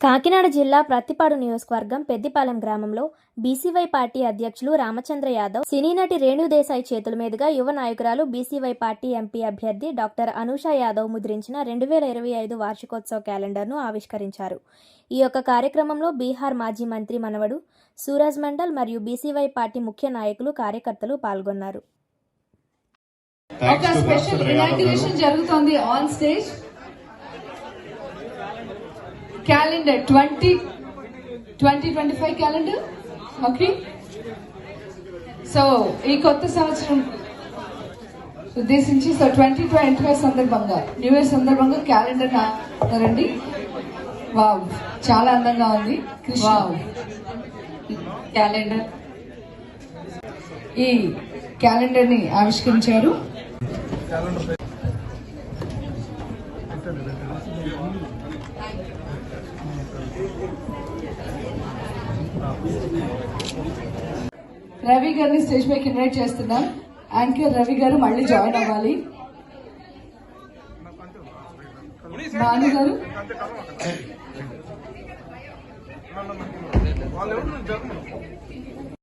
కాకినాడ జిల్లా ప్రత్తిపాడు నియోజకవర్గం పెద్దిపాలెం గ్రామంలో బీసీవై పార్టీ అధ్యక్షులు రామచంద్ర యాదవ్ సినీ నటి రేణుదేశాయ్ చేతుల మీదుగా యువ నాయకురాలు బీసీవై పార్టీ ఎంపీ అభ్యర్థి డాక్టర్ అనూష యాదవ్ ముద్రించిన రెండు వేల ఇరవై ఐదు వార్షికోత్సవ క్యాలెండర్ను ఆవిష్కరించారు. ఈ యొక్క కార్యక్రమంలో బీహార్ మాజీ మంత్రి మనవడు సూరజ్ మండల్ మరియు బీసీవై పార్టీ ముఖ్య నాయకులు కార్యకర్తలు పాల్గొన్నారు. ఒక స్పెషల్ జరుగుతోంది on stage. Calendar twenty twenty twenty five calendar? Okay. So ఈ కొత్త సంవత్సరం ఉద్దేశించి సో ట్వంటీ ట్వంటీ ఫైవ్ సందర్భంగా న్యూ ఇయర్ సందర్భంగా క్యాలెండర్ రండి. వావ్ చాలా అందంగా ఉంది. వావ్. క్యాలెండర్. ఈ క్యాలెండర్ని ఆవిష్కరించారు. రవి గారిని స్టేజ్ పైకి ఇన్వైట్ చేస్తున్నాం. యాంకర్ రవి గారు మళ్ళీ జాయిన్ అవ్వాలి. భాను గారు. వాళ్ళు